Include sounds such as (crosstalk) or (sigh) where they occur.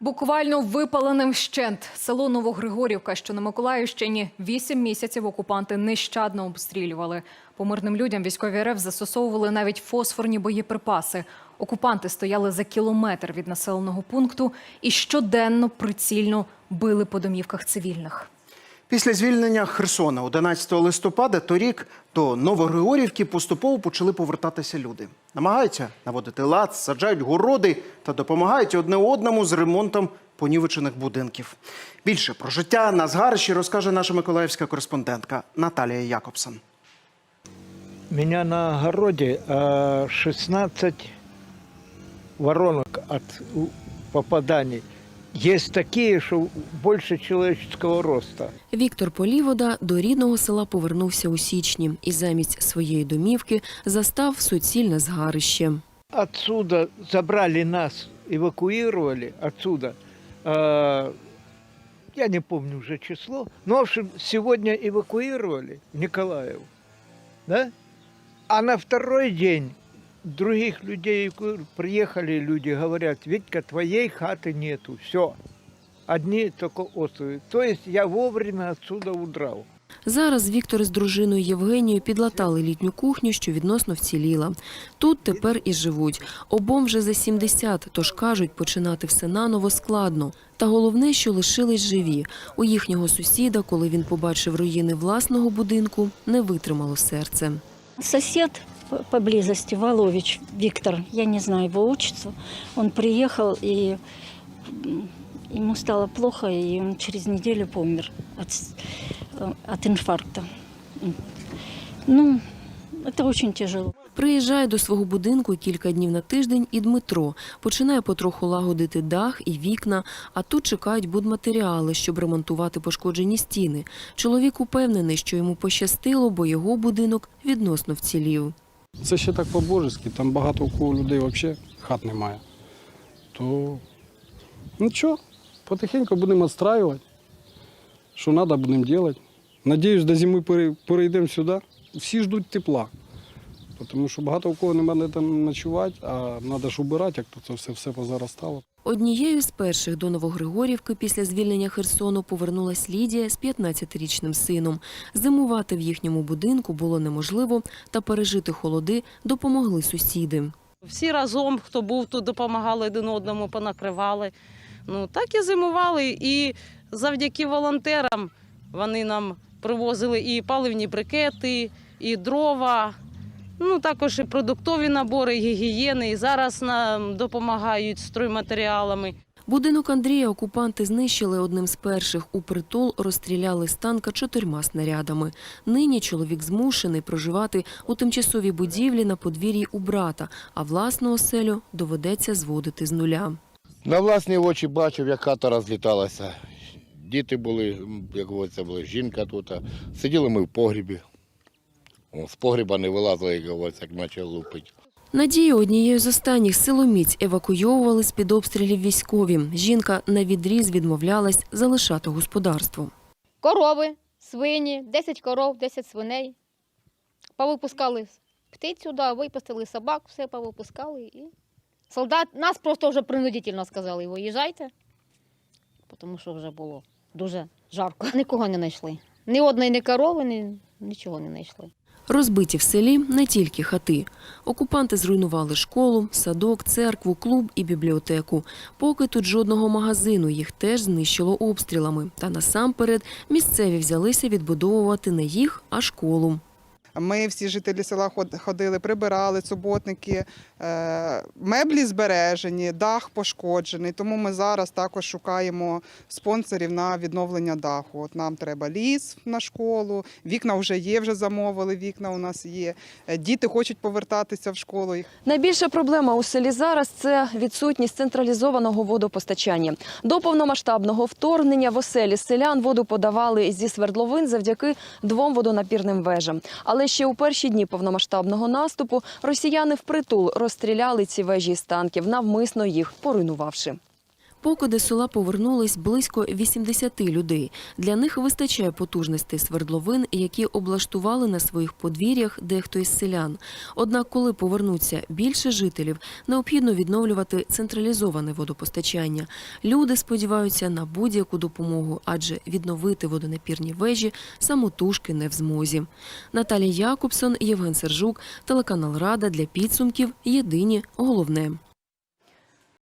Буквально випаленим вщент село Новогригорівка, що на Миколаївщині, вісім місяців окупанти нещадно обстрілювали. По мирним людям військові РФ застосовували навіть фосфорні боєприпаси. Окупанти стояли за кілометр від населеного пункту і щоденно прицільно били по домівках цивільних. Після звільнення Херсона 11 листопада торік до Новогригорівки поступово почали повертатися люди. Намагаються наводити лад, саджають городи та допомагають одне одному з ремонтом понівечених будинків. Більше про життя на згарищі розкаже наша миколаївська кореспондентка Наталія Якобсон. У меня на огороде э, 16 воронок от у- попаданий. Есть такие, что больше человеческого роста. Віктор Полівода до рідного села повернувся у січні і замість своєї домівки застав суцільне згарище. Отсюда забрали нас, эвакуировали отсюда. Э, я не помню уже число. Но, в общем, сегодня эвакуировали в Николаев. Да? А на второй день других людей эваку- приехали люди, говорят, Витька, твоей хаты нету, все. Одни только островы. То есть я вовремя отсюда удрал. Зараз Віктор із дружиною Євгенією підлатали літню кухню, що відносно вціліла. Тут тепер і живуть. Обом вже за 70, тож кажуть, починати все наново складно. Та головне, що лишились живі. У їхнього сусіда, коли він побачив руїни власного будинку, не витримало серце. Сосед по- поблизости, Волович Виктор, я не знаю его отчество, он приехал, и ему стало плохо, и он через неделю помер от, э, от инфаркта. Ну, это очень тяжело. Приїжджає до свого будинку кілька днів на тиждень і Дмитро. Починає потроху лагодити дах і вікна, а тут чекають будматеріали, щоб ремонтувати пошкоджені стіни. Чоловік упевнений, що йому пощастило, бо його будинок відносно вцілів. Це ще так по-божески, там багато у кого людей взагалі хат немає. То нічого, потихеньку будемо відстраювати. Що треба, будемо робити. Надіюсь, до зими перейдемо сюди. Всі ждуть тепла. Тому що багато у кого немає де там ночувати, а треба ж убирати, як то це все, все позаростало. Однією з перших до Новогригорівки після звільнення Херсону повернулась Лідія з 15-річним сином. Зимувати в їхньому будинку було неможливо, та пережити холоди допомогли сусіди. Всі разом, хто був тут, допомагали один одному, понакривали. Ну так і зимували. І завдяки волонтерам вони нам привозили і паливні брикети, і дрова. Ну, також і продуктові набори, і гігієни. І зараз нам допомагають стройматеріалами. Будинок Андрія окупанти знищили одним з перших. У притул розстріляли з танка чотирма снарядами. Нині чоловік змушений проживати у тимчасовій будівлі на подвір'ї у брата, а власну оселю доведеться зводити з нуля. На власні очі бачив, як хата розліталася. Діти були, як говориться, була жінка тут. Сиділи ми в погрібі. З погріба не вилазили, як говориться, як почали лупити. Надію однією з останніх силоміць евакуйовували з-під обстрілів військові. Жінка на відріз відмовлялась залишати господарство. корови, свині, 10 коров, 10 свиней. Повипускали птицю, да, випустили собак, все повипускали. І солдат нас просто вже принудительно сказали, виїжджайте, тому що вже було дуже жарко. (laughs) Нікого не знайшли. Ні одної ні корови, ні, нічого не знайшли. Розбиті в селі не тільки хати. Окупанти зруйнували школу, садок, церкву, клуб і бібліотеку. Поки тут жодного магазину їх теж знищило обстрілами. Та насамперед місцеві взялися відбудовувати не їх, а школу. Ми всі жителі села ход- ходили, прибирали, суботники, е, меблі збережені, дах пошкоджений. Тому ми зараз також шукаємо спонсорів на відновлення даху. От нам треба ліс на школу, вікна вже є, вже замовили. Вікна у нас є. Е, Діти хочуть повертатися в школу. Найбільша проблема у селі зараз це відсутність централізованого водопостачання. До повномасштабного вторгнення в оселі селян воду подавали зі свердловин завдяки двом водонапірним вежам. Але ще у перші дні повномасштабного наступу росіяни впритул розстріляли ці вежі з танків, навмисно їх поруйнувавши. Поки до села повернулись близько 80 людей. Для них вистачає потужностей свердловин, які облаштували на своїх подвір'ях дехто із селян. Однак, коли повернуться більше жителів, необхідно відновлювати централізоване водопостачання. Люди сподіваються на будь-яку допомогу, адже відновити водонапірні вежі самотужки не в змозі. Наталія Якобсон, Євген Сержук, телеканал Рада для підсумків. Єдині головне.